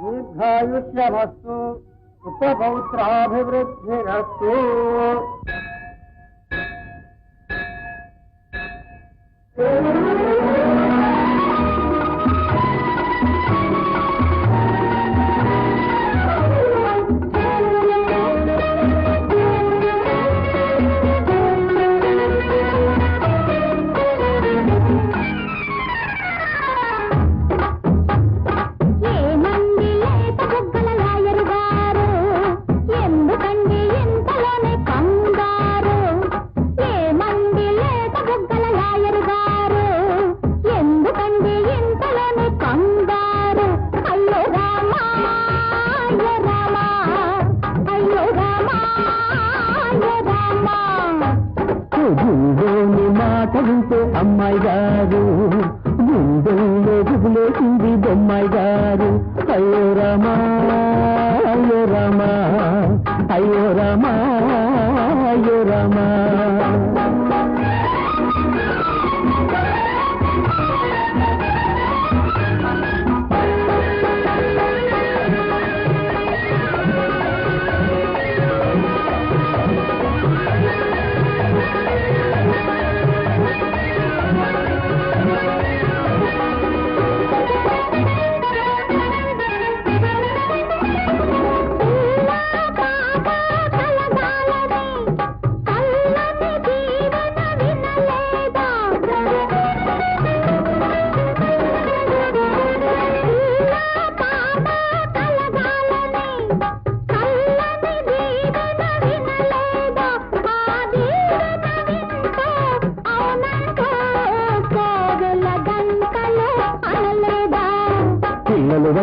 दीर्घायुष्यमस्तु उपपौत्राभिवृद्धिरस्तु Thank you. గుండెని అమ్మాయి గారు గుండెల్లో గుబులేసింది బొమ్మాయి గారు. అయ్యో రామా అయ్యో రామా అయ్యో రామా.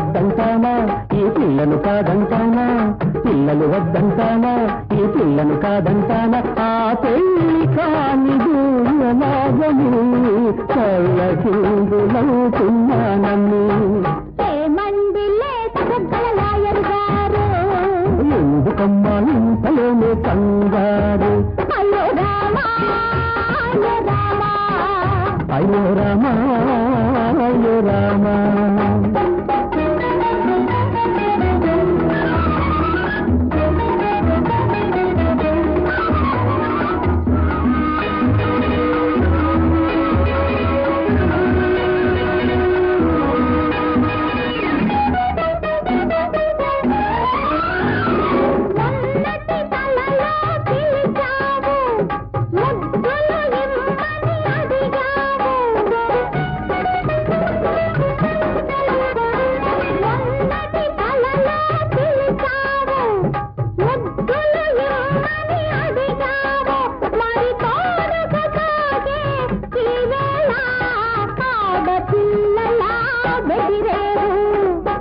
వద్దంటానా? ఈ పిల్లను కాదంటానా? పిల్లలు వద్దంటానా? ఈ పిల్లను కాదంటానా? ఆ పెళ్ళి కాని దూరలాగని గారు? ఎందుకమ్మా ఇంతలోనే కంగారు? అయ్యో రామా. అయ్యో రామా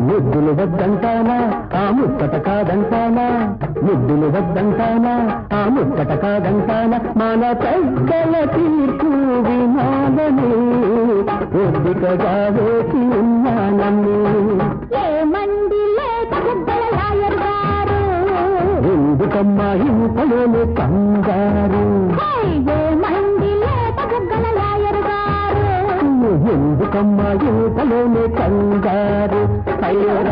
ముద్దులు వద్దంటానా? ఆ ముచ్చట కాదంటానా? ముద్దులు వద్దంటానా? ఆ ముచ్చట కాదంటానా? మన పెద్దల తీర్పు వినాలని ఒద్దికగా వేసి ఉన్నానని. ఎందుకమ్మా ఇంతలోనే కంగారు? ఎందుకమ్మా ఇంతలోనే కంగారు? Thank you.